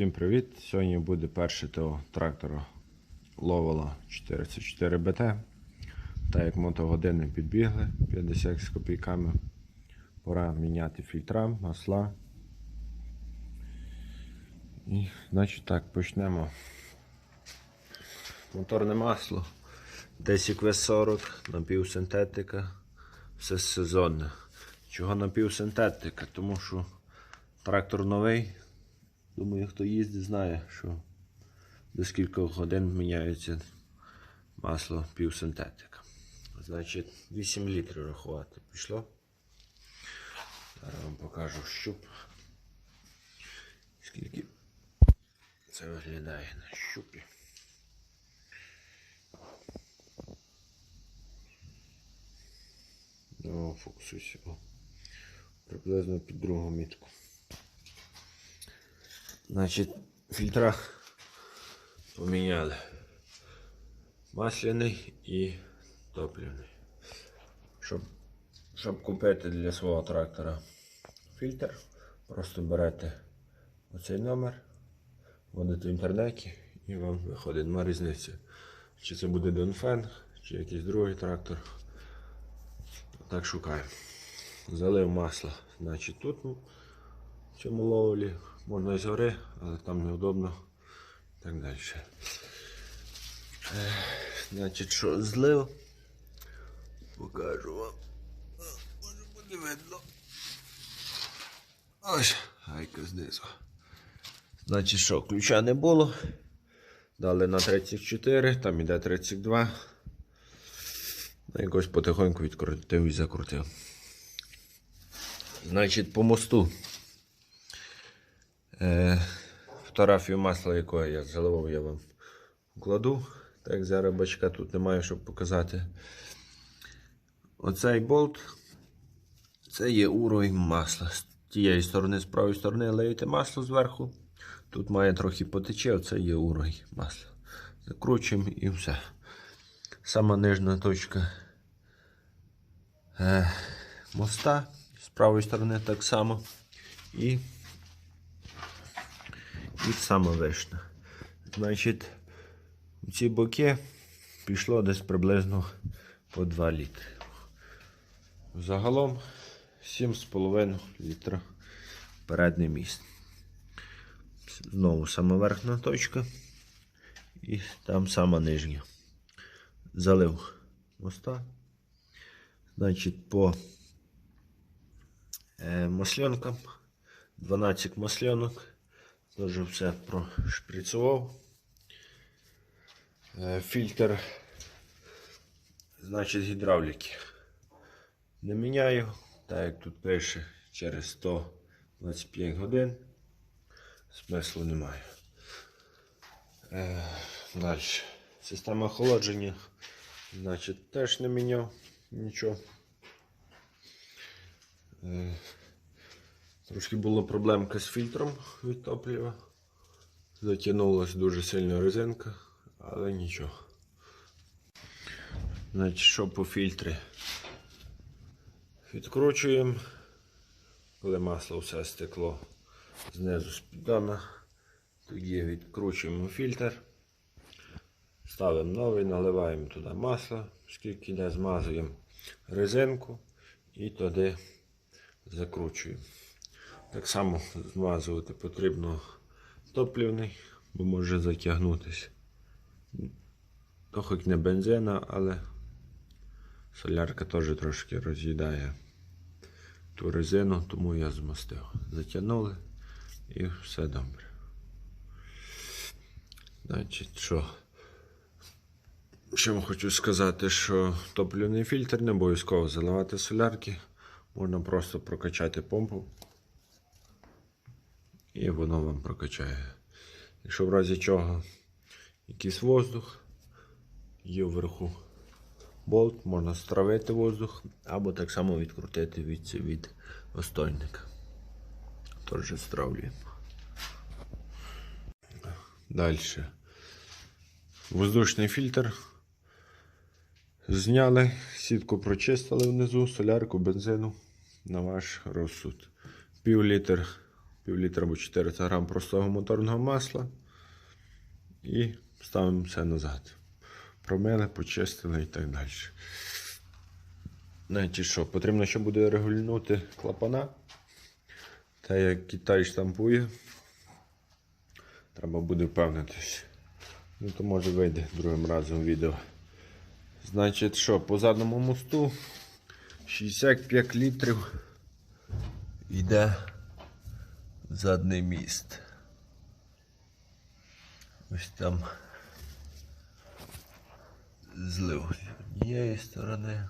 Всім привіт! Сьогодні буде перше ТО трактора Ловела 44 БТ. Так як мотогодини підбігли 50 з копійками. Пора міняти фільтра, масла. І значить так, почнемо. Моторне масло. Десік В40, напівсинтетика, все сезонне. Чого напівсинтетика? Тому що трактор новий. Думаю, хто їздить, знає, що до скількох годин міняється масло півсинтетика. Значить, 8 літрів рахувати пішло. Зараз вам покажу щуп. Скільки це виглядає на щупі. Ну, фокусуйся. Приблизно під другу мітку. Значить, в фільтрах поміняли масляний і топливний. Щоб, щоб купити для свого трактора фільтр, просто берете оцей номер, вводите в інтернеті і вам виходить нема різниці. Чи це буде Донфен, чи якийсь другий трактор. Так шукаємо. Залив масло. Значить тут ну, цьому ловлі можна і згори, але там неудобно. І так далі. Е, Значить, що злив. Покажу вам. Може буде видно. Ось, гайка знизу. Значить, що, ключа не було. Дали на 34, там іде 32. Ну, Якось потихоньку відкрутив і закрутив. Значить, по мосту. Е, фотографію масла, якої я заливав, я вам вкладу. Так, зараз бачка тут немає, щоб показати. Оцей болт це є урой масла. З тієї сторони, з правої сторони леєте масло зверху. Тут має трохи потече, оце є урой масла. Закручуємо і все. Сама нижня точка е, моста. З правої сторони так само. І і сама вишня. Значить, у ці боки пішло десь приблизно по 2 літри. Загалом 7,5 літра передній міст. Знову сама верхня точка. І там сама нижня. Залив моста. Значить, по е, масленкам 12 масленок. Теж все прошприцював. Е, Фільтр, значить, гідравліки. Не міняю, так як тут пише через 125 годин. Смислу немає. Е, Далі. Система охолодження. Значить, теж не міняв нічого. Трошки була проблемка з фільтром від топлива. Затягнулася дуже сильно резинка, але нічого. Значить, що по фільтрі? Відкручуємо, коли масло все стекло знизу з піддона. Тоді відкручуємо фільтр, ставимо новий, наливаємо туди масло, скільки йде, змазуємо резинку і туди закручуємо. Так само змазувати потрібно топлівний, бо може затягнутися. То хоч не бензина, але солярка теж трошки роз'їдає ту резину, тому я змастив. Затягнули і все добре. Значить, що? Що хочу сказати, що топливний фільтр не обов'язково заливати солярки. Можна просто прокачати помпу. І воно вам прокачає. Якщо в разі чого якийсь воздух, є вверху болт, можна стравити воздух, або так само відкрутити від, від остойника. Теж стравлюємо. Далі. Воздушний фільтр. Зняли, сітку прочистили внизу, солярку, бензину на ваш розсуд. Пів літр пів літра або 400 грам простого моторного масла. І ставимо все назад. Промили, почистили і так далі. Значить що, потрібно ще буде регулювати клапана. Та як Китай штампує, треба буде впевнитись. Ну то може вийде другим разом відео. Значить що, по задному мосту 65 літрів йде в задній міст. Ось там злив з однієї сторони.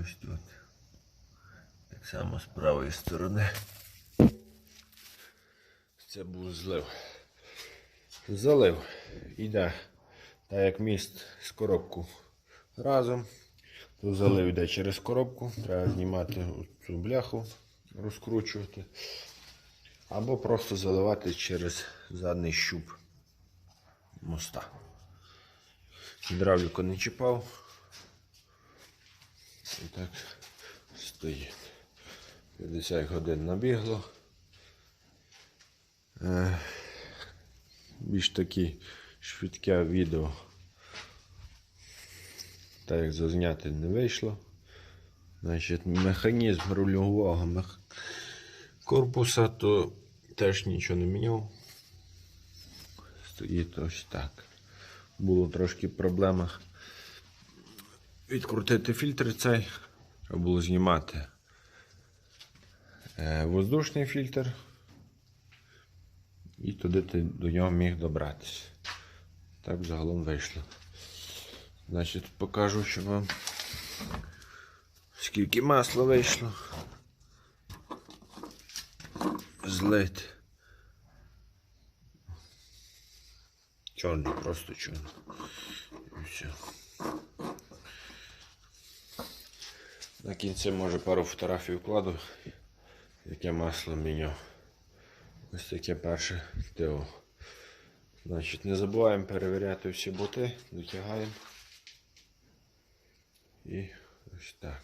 Ось тут. Так само з правої сторони. Це був злив. Залив. Іде. Так як міст з коробку разом. То залив йде через коробку. Треба знімати цю бляху, розкручувати. Або просто заливати через задній щуп моста. Гідравліку не чіпав. І так стоїть. 50 годин набігло. Е, Більш такі швидке відео. Так як зазняти не вийшло. Значить, механізм рульового мех... корпуса, то теж нічого не міняв. Стоїть ось так. Було трошки проблема відкрутити фільтр цей. Треба було знімати е, воздушний фільтр. І туди ти до нього міг добратися. Так загалом вийшло. Значить, покажу, що вам скільки масла вийшло. Злить. Чорний, просто чорний. І все. На кінці може пару фотографій вкладу, яке масло міняв. Ось таке перше ТО. Значить, не забуваємо перевіряти всі боти, дотягаємо. І ось так.